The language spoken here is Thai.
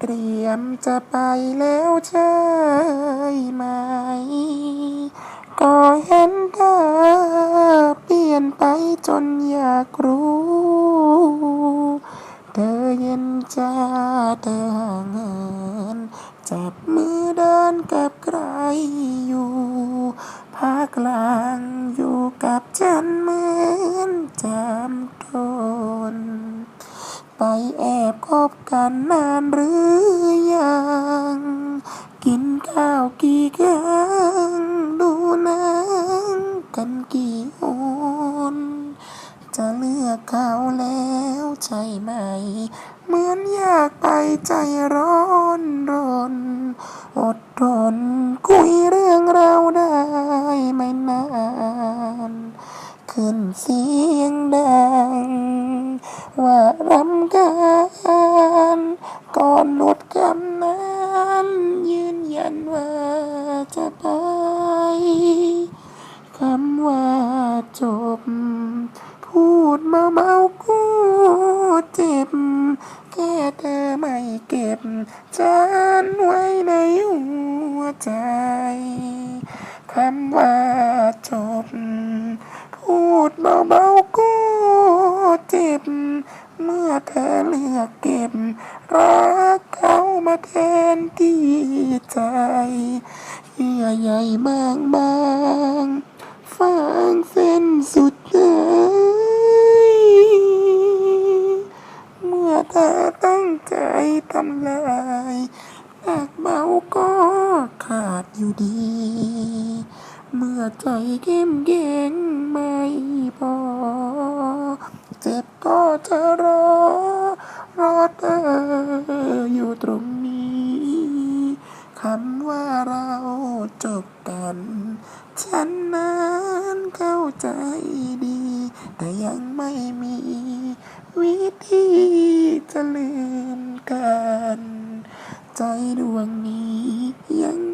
เตรียมจะไปแล้วใช่ไหม ก็เห็นเธอเปลี่ยนไปจนอยากรู้ เธอเย็นจ้าเธอห่างเหินจับมือเดินกับใครอยู่ภาคกลางอยู่กับฉันเหมือ คบกันนานหรือยัง กินข้าวกี่ครั้ง ดูหนังกันกี่หนจะเลือกเขาแล้วใช่ไหม เหมือนอยากไปใจร้อนรน อดทนคุยเรื่องเราได้ไม่นาน ขึ้นเสียงไดั นยันว่าจะไป คำว่าจบ พูดเมาเมากูเจ็บ แค่เธอไม่เก็บฉันไว้ในหัวใจ คำว่าจบ เมื่อเธอเลือกเก็บ รักเขามาแทนที่ใจเยื่อใยบางบางฟางเส้นสุดท้ายเมื่อเธอตั้งใจทำลายหนักเบาก็ขาดอยู่ดี เมื่อใจเข้มแข็งไม่พอ จ็บก็จะรอ รอเธออยู่ตรงนี้คำว่าเราจบกัน ฉันนั้นเข้าใจดี แต่ยังไม่มี วิธีจะลืมกัน ใจดวงนี้ยัง